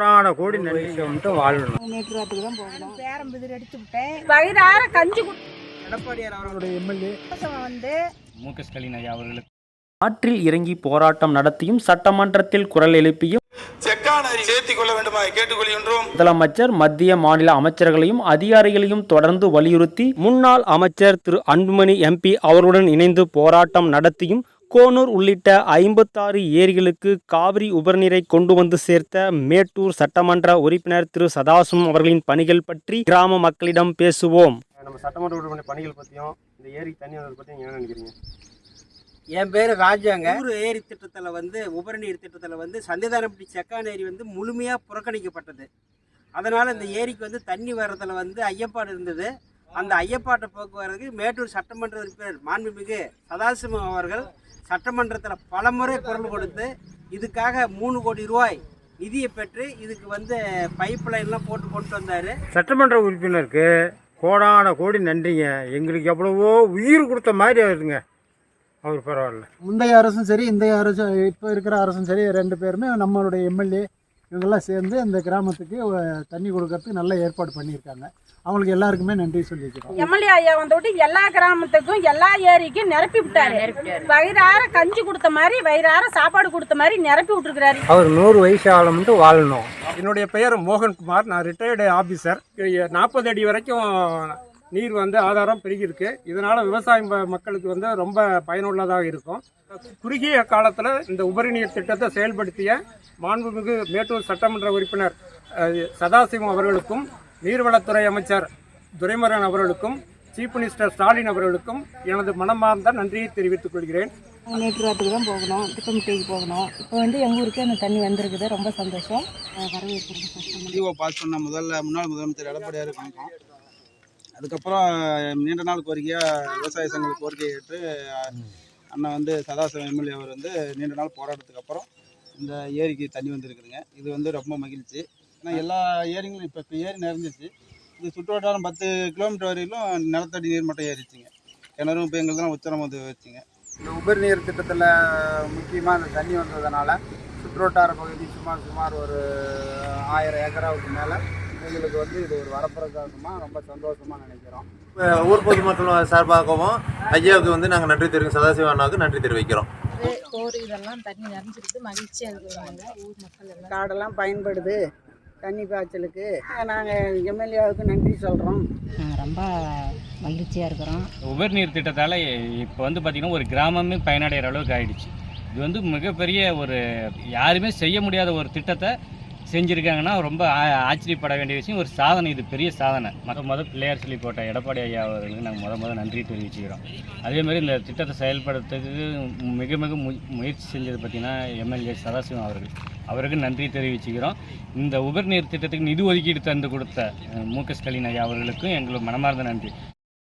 கோடான கோடி நன்றி மட்டும் வாழணும். போகணும். பேரம்புதிர் எடுத்து விட்டேன் வயிறார கஞ்சி எடப்பாடியார் அவர்களுடைய எம்எல்ஏ. வந்து மு க ஸ்டாலின் ஐயா அவர்களுக்கு. ஆற்றில் இறங்கி போராட்டம் நடத்தியும் சட்டமன்றத்தில் குரல் எழுப்பியும் முதலமைச்சர் மத்திய மாநில அமைச்சர்களையும் அதிகாரிகளையும் தொடர்ந்து வலியுறுத்தி முன்னாள் அமைச்சர் திரு அன்புமணி எம்பி அவர்களுடன் இணைந்து போராட்டம் நடத்தியும் கோனூர் உள்ளிட்ட ஐம்பத்தாறு ஏரிகளுக்கு காவிரி உபரிநீரை கொண்டு வந்து சேர்த்த மேட்டூர் சட்டமன்ற உறுப்பினர் திரு. சதாசிவம் அவர்களின் பணிகள் பற்றி கிராம மக்களிடம் பேசுவோம். நம்ம சட்டமன்ற உறுப்பினர் பணிகள் பற்றியும் இந்த ஏரிக்கு தண்ணி வந்ததை பற்றியும் என்ன நினைக்கிறீங்க? என் பேர் ராஜாங்க. ஊர் ஏரி திட்டத்தில் வந்து உபரி நீர் திட்டத்தில் வந்து சந்திதானப்பட்டி செக்கான் ஏரி வந்து முழுமையாக புறக்கணிக்கப்பட்டது. அதனால் இந்த ஏரிக்கு வந்து தண்ணி வர்றதுல வந்து ஐயப்பாடு இருந்தது. அந்த ஐயப்பாட்டை போக்குவரத்துக்கு மேட்டூர் சட்டமன்ற உறுப்பினர் மாண்புமிகு சதாசிவம் அவர்கள் சட்டமன்றத்தில் பலமுறை குரல் கொடுத்து இதுக்காக மூணு கோடி ரூபாய் நிதியை பெற்று இதுக்கு வந்து பைப் லைன்லாம் போட்டு கொண்டு வந்தார். சட்டமன்ற உறுப்பினருக்கு கோடான கோடி நன்றிங்க. எங்களுக்கு எவ்வளவோ உயிர் கொடுத்த மாதிரி ஆகுதுங்க அவர் பரவாயில்ல. முந்தைய அரசும் சரி இந்த அரசும் இப்போ இருக்கிற அரசும் சரி ரெண்டு பேருமே நம்மளுடைய எம்எல்ஏ இவங்கெல்லாம் சேர்ந்து அந்த கிராமத்துக்கு தண்ணி கொடுக்கறதுக்கு நல்ல ஏற்பாடு பண்ணியிருக்காங்க. அவங்களுக்கு எல்லாருக்குமே நன்றி சொல்லிக்கிறோம். எம்எல்ஏ ஐயா வந்துட்டு எல்லா கிராமத்துக்கும் எல்லா ஏரிக்கும் நிரப்பி விட்டாரு. வயிறார கஞ்சி கொடுத்த மாதிரி வயிறார சாப்பாடு கொடுத்த மாதிரி நிரப்பி விட்டுருக்காரு அவர் நூறு வயசு ஆள மட்டும் வாழணும். என்னுடைய பெயர் மோகன்குமார். நான் ரிட்டையர்டு ஆஃபீஸர் நாற்பது அடி வரைக்கும் நீர் வந்து ஆதாரம் பெருகியிருக்கு. இதனால் விவசாய மக்களுக்கு வந்து ரொம்ப பயனுள்ளதாக இருக்கும். குறுகிய காலத்தில் இந்த உபரி நீர் திட்டத்தை செயல்படுத்திய மாண்புமிகு மேட்டூர் சட்டமன்ற உறுப்பினர் சதாசிவம் அவர்களுக்கும் நீர்வளத்துறை அமைச்சர் துரைமுருகன் அவர்களுக்கும் சீஃப் மினிஸ்டர் ஸ்டாலின் அவர்களுக்கும் எனது மனமார்ந்த நன்றியை தெரிவித்துக் கொள்கிறேன். மேட்டுராத்துக்கு தான் போகணும். திட்டமிட்டைக்கு போகணும். இப்போ வந்து எங்கள் ஊருக்கு அந்த தண்ணி வந்திருக்குது. ரொம்ப சந்தோஷம். வரவேற்கிறேன். பாஸ் பண்ண முதல்ல முன்னாள் முதலமைச்சர் எடப்பாடியார் வணக்கம். அதுக்கப்புறம் நீண்ட நாள் கோரிக்கையாக விவசாய சங்க கோரிக்கையை ஏற்று அண்ணன் வந்து சதாசிவம் எம்எல்ஏ அவர் வந்து நீண்ட நாள் போராட்டத்துக்கு அப்புறம் இந்த ஏரிக்கு தண்ணி வந்திருக்குதுங்க. இது வந்து ரொம்ப மகிழ்ச்சி. ஏன்னா எல்லா ஏரிங்களும் இப்போ இப்போ ஏரி நிறைஞ்சிருச்சு. இது சுற்று வட்டாரம் பத்து கிலோமீட்டர் வரையிலும் நிலத்தடி நீர் மட்டும் ஏறிச்சுங்க. கிணறும் இப்போ எங்களுக்கு உச்சரம் வந்து வச்சுங்க. இந்த உபரி நீர் திட்டத்தில் முக்கியமாக இந்த தண்ணி வந்ததுனால சுற்றுவட்டார பகுதி சுமார் சுமார் ஒரு ஆயிரம் ஏக்கராவுக்கு மேலே எங்களுக்கு வந்து இது ஒரு வரப்பிரசாதமாக ரொம்ப சந்தோஷமாக நினைக்கிறோம். ஊர் பொதுமக்கள் சார்பாகவும் ஐயாவுக்கு வந்து நாங்கள் நன்றி தெரிவிக்கிறோம். சதாசிவ அண்ணாவுக்கு நன்றி தெரிவிக்கிறோம். போர் இதெல்லாம் தண்ணி நிறைஞ்சிருக்கு மகிழ்ச்சியாக இருக்கிறாங்க ஊர் மக்கள் எல்லாம். காடெல்லாம் பயன்படுது தண்ணி பாய்ச்சலுக்கு. நாங்கள் எம்எல்ஏவுக்கு நன்றி சொல்கிறோம் ரொம்ப மகிழ்ச்சியாக இருக்கிறோம். உபரி நீர் திட்டத்தால் இப்போ வந்து பார்த்திங்கன்னா ஒரு கிராமமே பயனடைகிற அளவுக்கு ஆயிடுச்சு. இது வந்து மிகப்பெரிய ஒரு யாருமே செய்ய முடியாத ஒரு திட்டத்தை செஞ்சுருக்காங்கன்னா ரொம்ப ஆ- ஆச்சரியப்பட வேண்டிய விஷயம். ஒரு சாதனை இது பெரிய சாதனை. மொத மொதல் பிள்ளையார் சொல்லி போட்ட எடப்பாடி ஐயா அவர்களுக்கு நாங்கள் முத முத நன்றி தெரிவிச்சுக்கிறோம். அதே மாதிரி இந்த திட்டத்தை செயல்படுத்துறதுக்கு மிக மிக மு முயற்சி செஞ்சது பார்த்திங்கன்னா எம்எல்ஏ சதாசிவம் அவர்கள். அவருக்கு நன்றி தெரிவிச்சுக்கிறோம். இந்த உபர்நீர் திட்டத்துக்கு நிதி ஒதுக்கீடு தந்து கொடுத்த மு க ஸ்டாலின் ஐயா அவர்களுக்கும் எங்களுக்கு மனமார்ந்த நன்றி.